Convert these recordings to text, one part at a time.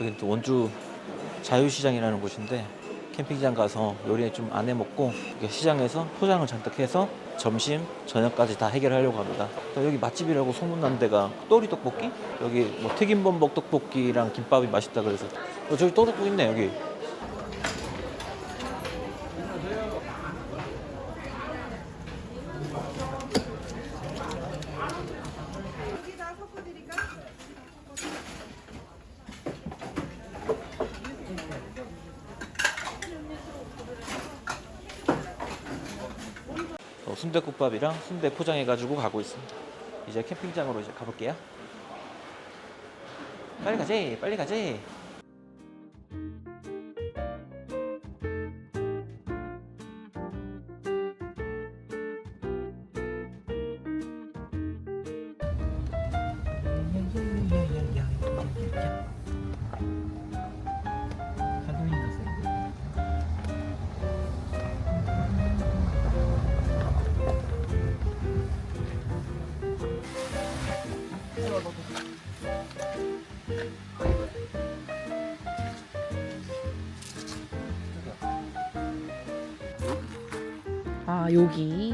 여기 또 원주 자유시장이라는 곳인데 캠핑장 가서 요리 좀 안 해 먹고 이렇게 시장에서 포장을 잔뜩 해서 점심 저녁까지 다 해결하려고 합니다. 또 여기 맛집이라고 소문난 데가 또리 떡볶이? 여기 뭐 튀김범벅 떡볶이랑 김밥이 맛있다 그래서 어, 저기 또르국 있네 여기. 어, 순대국밥이랑 순대 포장해가지고 가고 있습니다. 이제 캠핑장으로 이제 가볼게요. 빨리 가지, 빨리 가지. 아 여기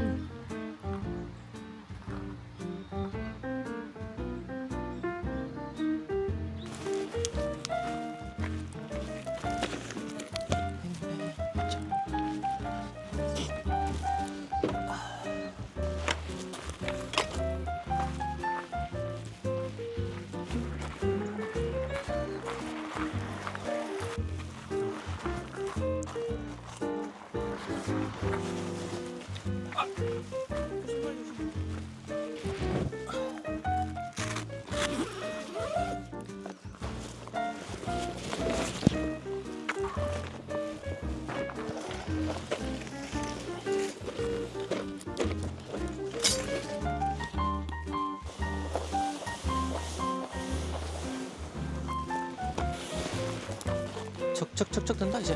척척척척 된다 이제.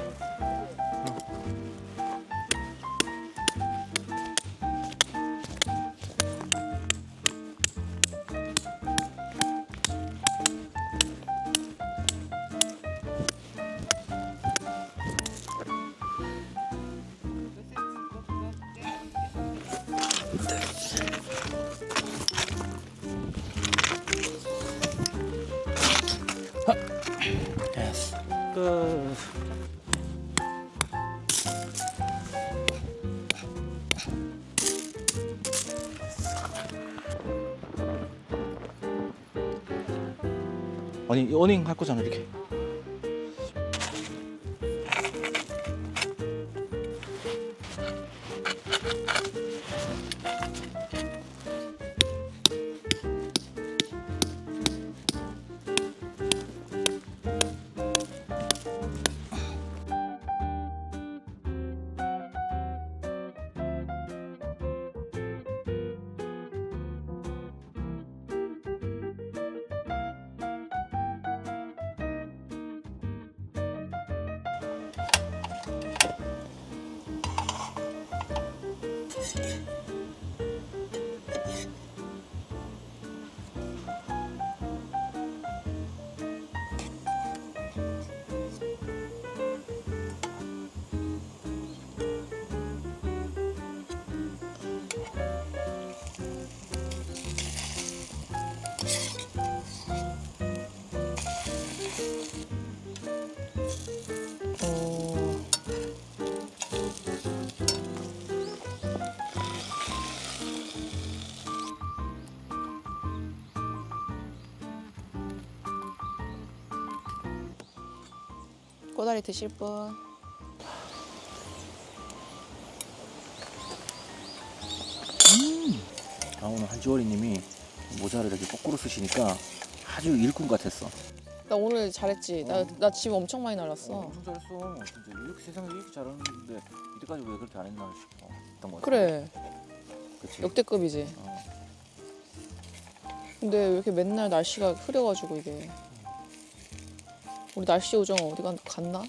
끝. 아니 어닝 할 거잖아 이렇게. 어... 꼬다리 드실 분? 아 오늘 한지월이님이 모자를 이렇게 거꾸로 쓰시니까 아주 일꾼 같았어. 나 오늘 잘했지. 나나짐 엄청 많이 어, 날랐어. 엄청 잘했어. 진짜 이렇게 세상에 이렇게 잘하는데 이때까지 왜 그렇게 안 했나 싶어. 했던 거 같아. 그래 그치? 역대급이지. 어. 근데 왜 이렇게 맨날 날씨가 흐려가지고 이게 우리 날씨 요정 어디 간- 갔나?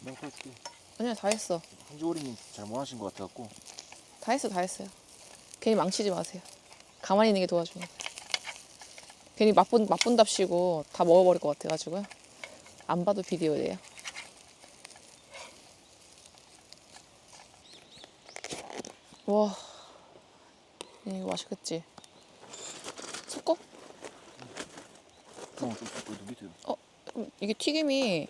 내가 그럴게. 아니야 다 했어. 한지월이님 잘 못 하신 것 같아갖고. 다 했어 다 했어요. 괜히 망치지 마세요. 가만히 있는 게 도와줘요. 괜히 맛본 맛본답시고 다 먹어버릴 것 같아가지고요. 안 봐도 비디오예요. 와, 이거 맛있겠지. 섞어? 어, 좀 밑에 그럼 이게 튀김이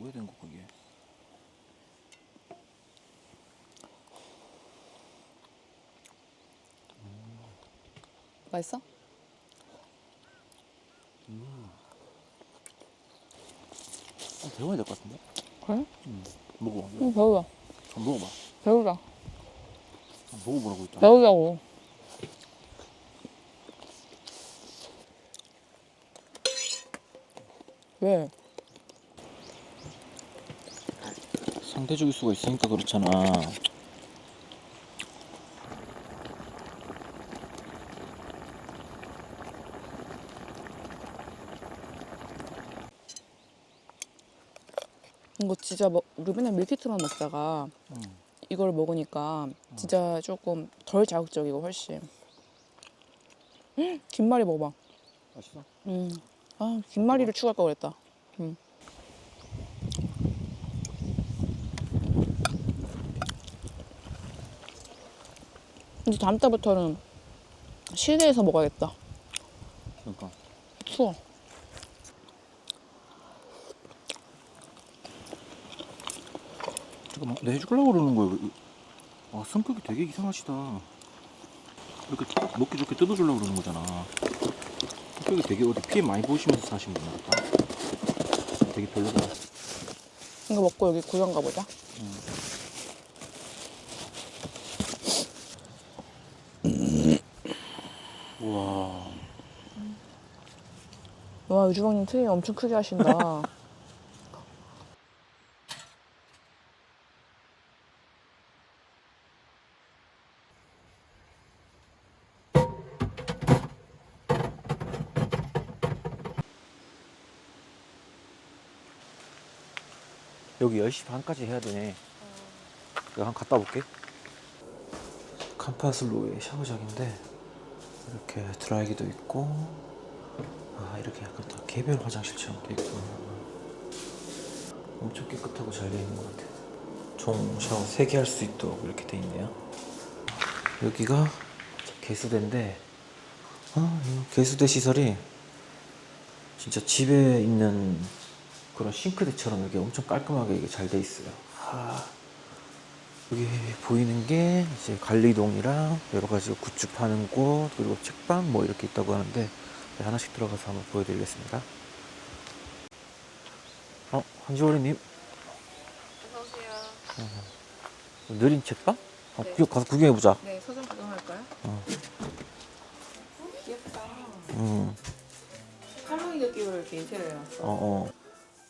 오래된 거 그게. 맛있어? 어, 배워야 될 것 같은데? 그래? 먹어봐. 응, 배우자. 한번 먹어봐. 배우자. 한번 먹어보라고 했잖아. 배우자고. 왜? 상대적일 수가 있으니까 그렇잖아. 이거 진짜 뭐, 우리 맨날 밀키트만 먹다가 이걸 먹으니까 진짜 조금 덜 자극적이고 훨씬. 음, 김말이 먹어봐. 맛있어? 음. 아, 김말이를 추가할 걸 그랬다. 음. 이제 다음 달부터는 실내에서 먹어야겠다. 그러니까. 추워. 잠깐만, 내가 해주려고 그러는 거야. 아, 성격이 되게 이상하시다. 이렇게 먹기 좋게 뜯어주려고 그러는 거잖아. 성격이 되게 어디 피해 많이 보시면서 사신 분 같다. 되게 별로다. 이거 먹고 여기 고장 가보자. 우와. 와, 유주방님 트레이 엄청 크게 하신다. 여기 10시 반까지 해야 되네. 내가 한 갔다 올게. 캄파슬로의 샤워장인데 이렇게 드라이기도 있고 아 이렇게 약간 다 개별 화장실처럼 돼 있고 엄청 깨끗하고 잘 돼 있는 것 같아요. 총 샤워 3개 할 수 있도록 이렇게 돼 있네요. 여기가 개수대인데 아, 이 개수대 시설이 진짜 집에 있는 그런 싱크대처럼 이게 엄청 깔끔하게 이게 잘 돼 있어요. 아, 여기 보이는 게 이제 관리동이랑 여러 가지 굿즈 파는 곳 그리고 책방 뭐 이렇게 있다고 하는데 네, 하나씩 들어가서 한번 보여드리겠습니다. 어 한지월이님 어서오세요. 느린 책방? 어, 네. 구- 가서 구경해 보자. 네, 서점 구경할까요? 어. 귀엽다. 음, 할로윈 느낌으로 이렇게 인테리어 해놨어. 어, 어.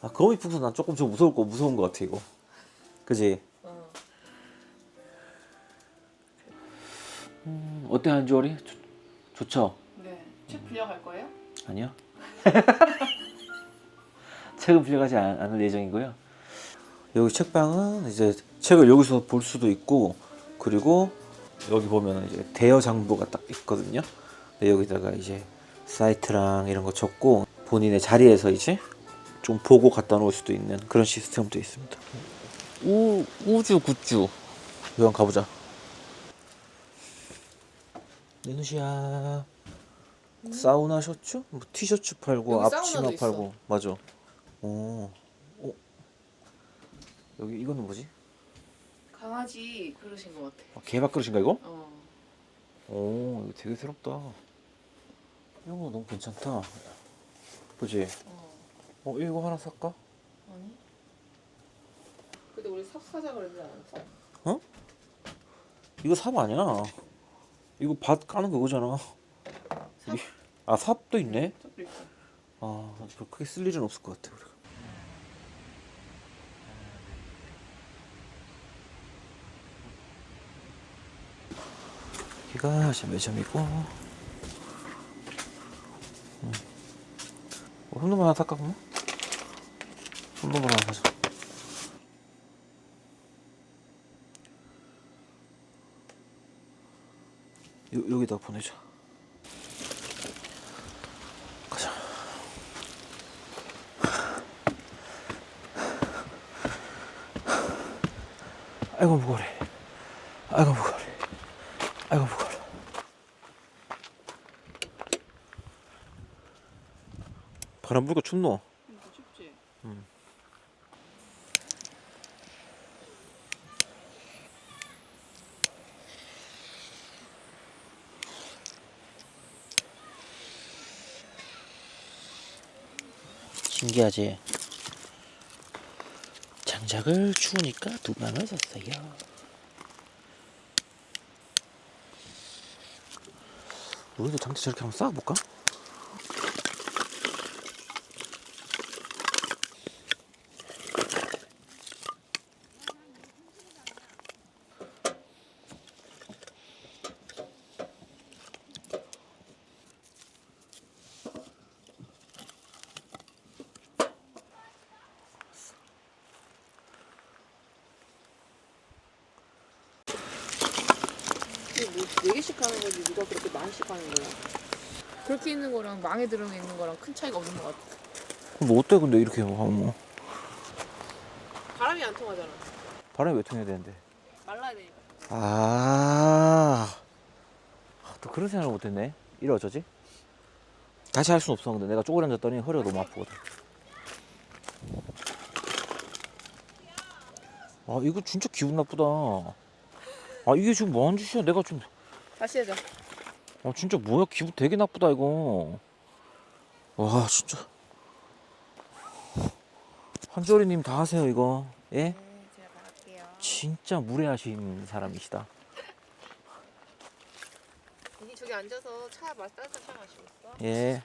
아 거미 풍선 난 조금 좀 무서울 거 무서운 거 같아 이거. 그지? 어. 음, 어때 한지월이? 좋- 좋죠? 네. 책 빌려갈 거예요? 아니요. 책은 빌려가지 않- 않을 예정이고요. 여기 책방은 이제 책을 여기서 볼 수도 있고 그리고 여기 보면 이제 대여 장부가 딱 있거든요. 여기다가 이제 사이트랑 이런 거 적고 본인의 자리에서 이제 좀 보고 갖다 놓을 수도 있는 그런 시스템도 있습니다. 우 우주 굿즈 여기 한번 가보자. 네누시야. 사우나 셔츠? 뭐 티셔츠 팔고 여기 앞치마 사우나도. 팔고 맞아. 오, 어? 여기 이거는 뭐지? 강아지 그러신 것 같아. 아, 개밥 그릇인가 이거? 어. 오, 이거 되게 새롭다. 이런 거 너무 괜찮다. 그지? 어. 어, 이거 하나 살까? 아니. 근데 우리 삽 사자 그러지 않았어? 이거 삽 아니야. 이거 밭 까는 그거잖아. 삽? 이- 아, 삽도 있네. 있어. 아, 별 크게 쓸 일은 없을 것 같아. 우리가. 여기가 이제 매점이고. 음. 어, 홈런볼 하나 살까 그러면? 불러보라 가서. 요, 여기다 보내자. 가자. 아이고 무거워래. 아이고 무거워래. 아이고 무거워. 바람 불고 춥노? 신기하지? 장작을 추우니까 두 방을 샀어요. 우리도 장작 저렇게 한번 쌓아볼까? 네 개씩 하는 거지 누가 그렇게 많이씩 하는 거야? 그렇게 있는 거랑 망에 들어 있는 거랑 큰 차이가 없는 것 같아. 뭐 어때 근데 이렇게 하면 뭐 바람이 안 통하잖아. 바람이 왜 통해야 되는데? 말라야 되니까. 아, 또 그런 생각을 못했네. 이래 어쩌지? 다시 할 순 없어. 근데 내가 쪼그려 앉았더니 허리가 너무 아프거든. 아, 이거 진짜 기분 나쁘다. 아, 이게 지금 뭐하는 짓이야? 내가 좀, 다시 하자. 아, 진짜 뭐야? 기분 되게 나쁘다, 이거. 와, 진짜. 한조리님 다 하세요, 이거. 예? 네, 제가 다 할게요. 진짜 무례하신 사람이시다. 여기 저기 앉아서 차 마, 따뜻한 차 마시고 있어. 예.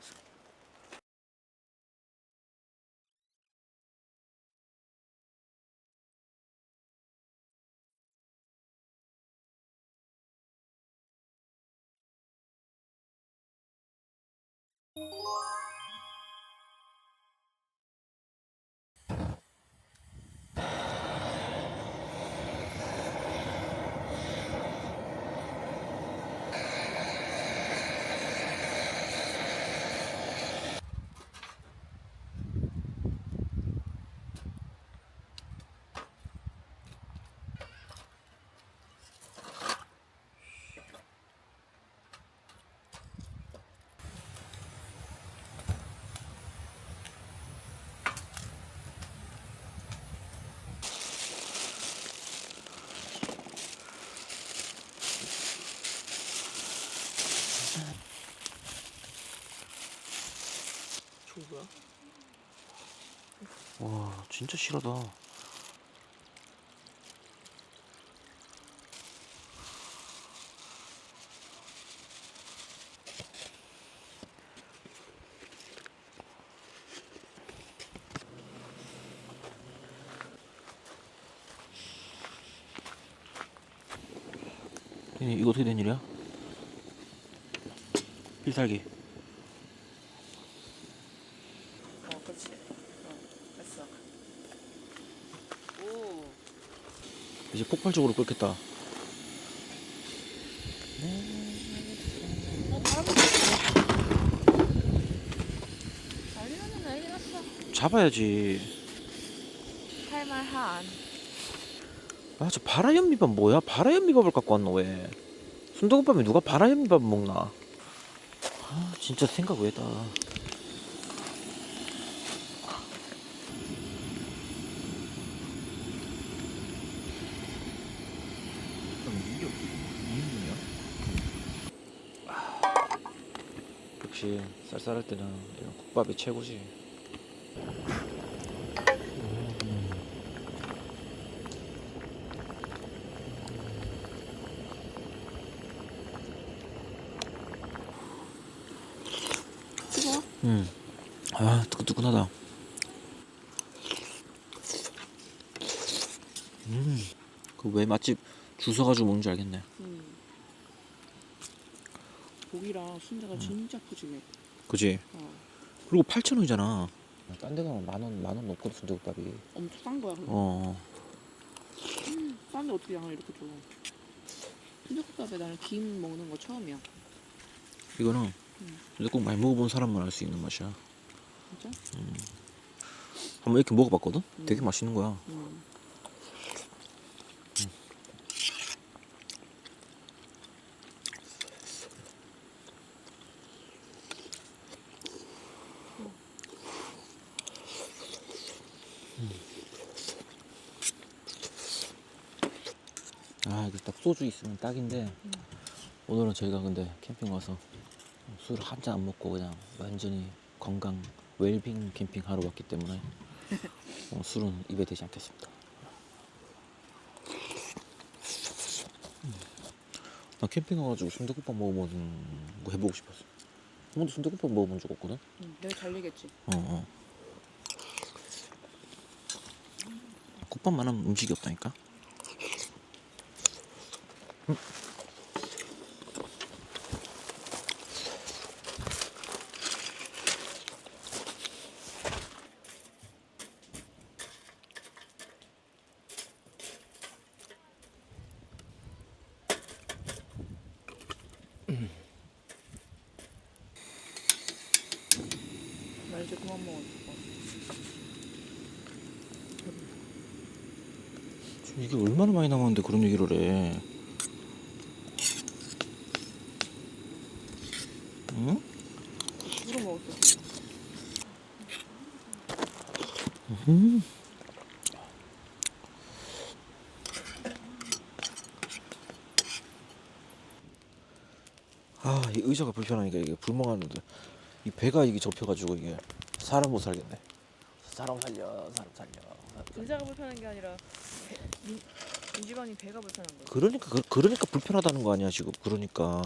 저 뭐야? 와, 진짜 실하다. 이- 이거 어떻게 된 일이야? 필살기. 어, 그렇지. 어, 됐어. 오. 이제 폭발적으로 끓겠다. 어, 바람이 난리 났네, 난리 났어. 잡아야지. 할만한. 아, 저 바라현미밥 뭐야? 바라현미밥을 갖고 왔노 왜? 순두국밥에 누가 바라현미밥 먹나? 아, 진짜 생각 왜다. 역시 쌀쌀할 때는 이런 국밥이 최고지. 음. 아, 뜨끈뜨끈하다. 음. 그 왜 맛집 줄 서가지고 먹는 줄 알겠네. 음. 고기랑 순대가 진짜 푸짐해. 그지? 어. 그리고 8,000원이잖아. 딴 데 가면 만 원, 만원 넘거든, 순대국밥이. 엄청 싼 거야. 근데. 어. 싼데 어떻게 양을 이렇게 줘? 순대국밥에 나는 김 먹는 거 처음이야. 이거는 음. 근데 꼭 많이 먹어본 사람만 알 수 있는 맛이야. 진짜? 한번 이렇게 먹어봤거든? 음. 되게 맛있는 거야. 음. 소주 있으면 딱인데 오늘은 저희가 근데 캠핑 와서 술 한 잔 안 먹고 그냥 완전히 건강 웰빙 캠핑 하러 왔기 때문에 어, 술은 입에 대지 않겠습니다. 음. 나 캠핑 와가지고 순대국밥 먹어보는 거 해보고 싶었어. 한 번도 순대국밥 먹어본 적 없거든. 내가 잘리겠지. 어, 어. 국밥만한 음식이 없다니까. 이게 얼마나 많이 남았는데 그런 얘기를 해. 응? 술을 먹었어. 음. 아, 이 의자가 불편하니까 이게 불멍하는데 이 배가 이게 접혀가지고 이게 사람 못 살겠네. 사람 살려, 사람 살려. 사람 살려. 의자가 불편한 게 아니라 배, 민, 민지방이 배가 불편한 거야. 그러니까 그, 그러니까 불편하다는 거 아니야 지금. 그러니까.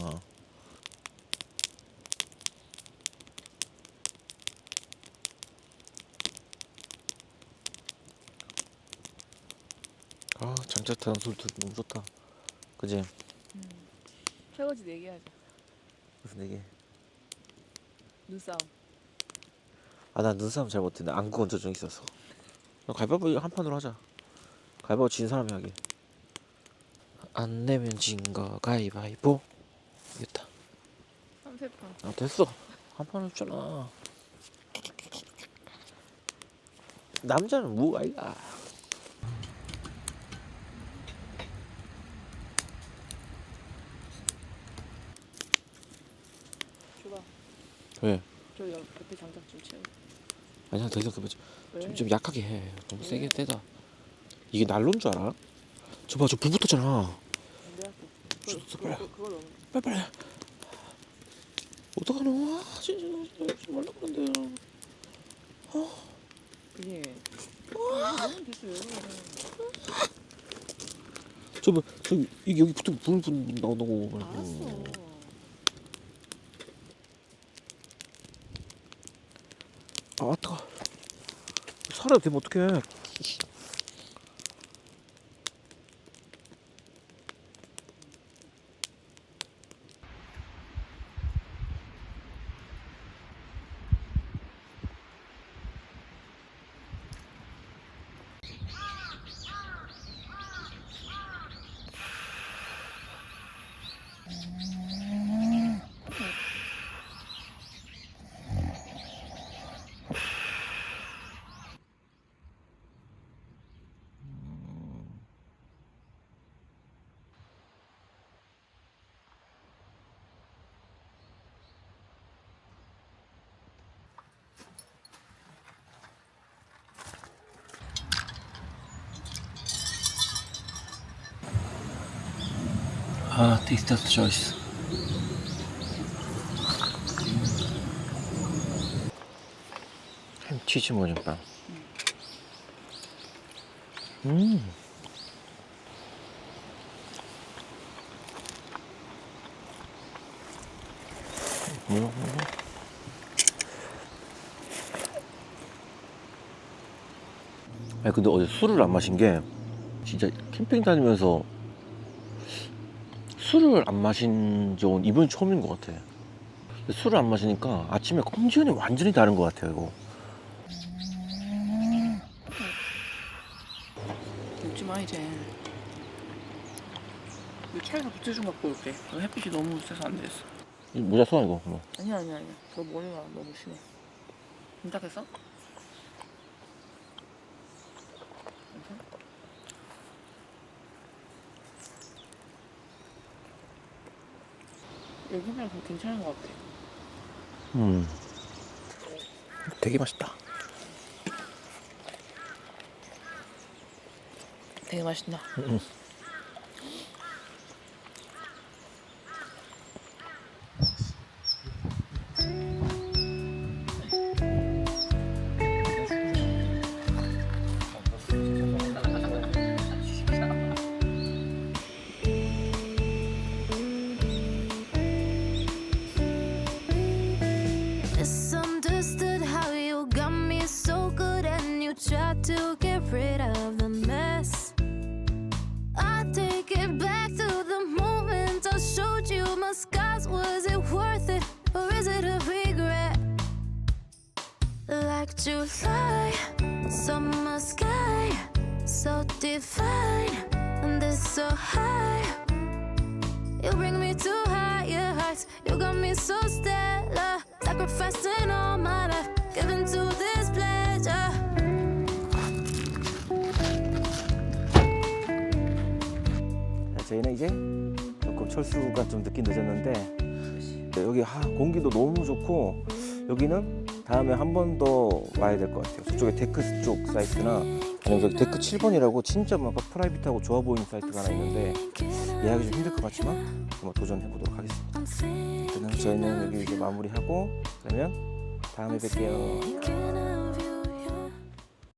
아 장작타는 술 들- 너무 좋다. 그지? 설거지 네개 하자. 무슨 얘기? 눈싸움. 아나 눈싸움 잘 못해. 나 안구 건조증 있어서. 나 가위바위보 한 판으로 하자. 가위바위보 진 사람이 하기. 안 내면 진 거 가위바위보. 이겼다. 삼세판. 아 됐어 한 판 했잖아 남자는 뭐 아이가 줘봐. 왜? 저 옆, 옆에 장작 좀 채워. 아니야 더 이상 왜? 좀, 좀 약하게 해 너무 세게 떼다 이게 난로인 줄 알아? 저봐 저 불 붙었잖아 내가 할게. 저, 그걸, 저, 그걸, 빨리. 그걸 넣으면 빨리빨리 어떡하노 아 진짜 진짜 말라 그런데 그게. 너무 됐어 왜 그래. 저봐 저 이게 여기 붙은 불 붙는 나온다고 알았어. 아 뜨거 살아야 되면 어떡해 아 테이스터스 초이스 햄 치즈 모닝빵 음 뭐야 아니 근데 어제 술을 안 마신 게 진짜 캠핑 다니면서 술을 안 마신 적은 이번이 처음인 것 같아. 술을 안 마시니까 아침에 컨디션이 완전히 다른 것 같아요, 이거. 먹지 마 이제. 이 차에서 부채 좀 갖고 올게. 너 햇빛이 너무 세서 안 되겠어. 이 모자 써, 이거. 뭐. 아니야 아니야 아니야. 저 머리가 너무 심해. 괜찮겠어? 괜찮아? 여기 더 괜찮은 것 같아. 음. 되게 맛있다. 되게 맛있나? 응. Heights. You got me so stellar, sacrificing all my life, giving to this pleasure. 자, 저희는 이제 조금 철수가 좀 늦긴 늦었는데 네, 여기 하, 공기도 너무 좋고 여기는 다음에 한 번 더 와야 될 것 같아요. 저쪽에 데크 쪽 사이트나 아니면 저기 데크 7번이라고 진짜 뭔가 프라이빗하고 좋아 보이는 사이트가 하나 있는데 예약이 좀 힘들 것 같지만 한번 도전해 보도록 하겠습니다. 그러면 저희는 여기 이제 마무리하고 그러면 다음에 뵐게요.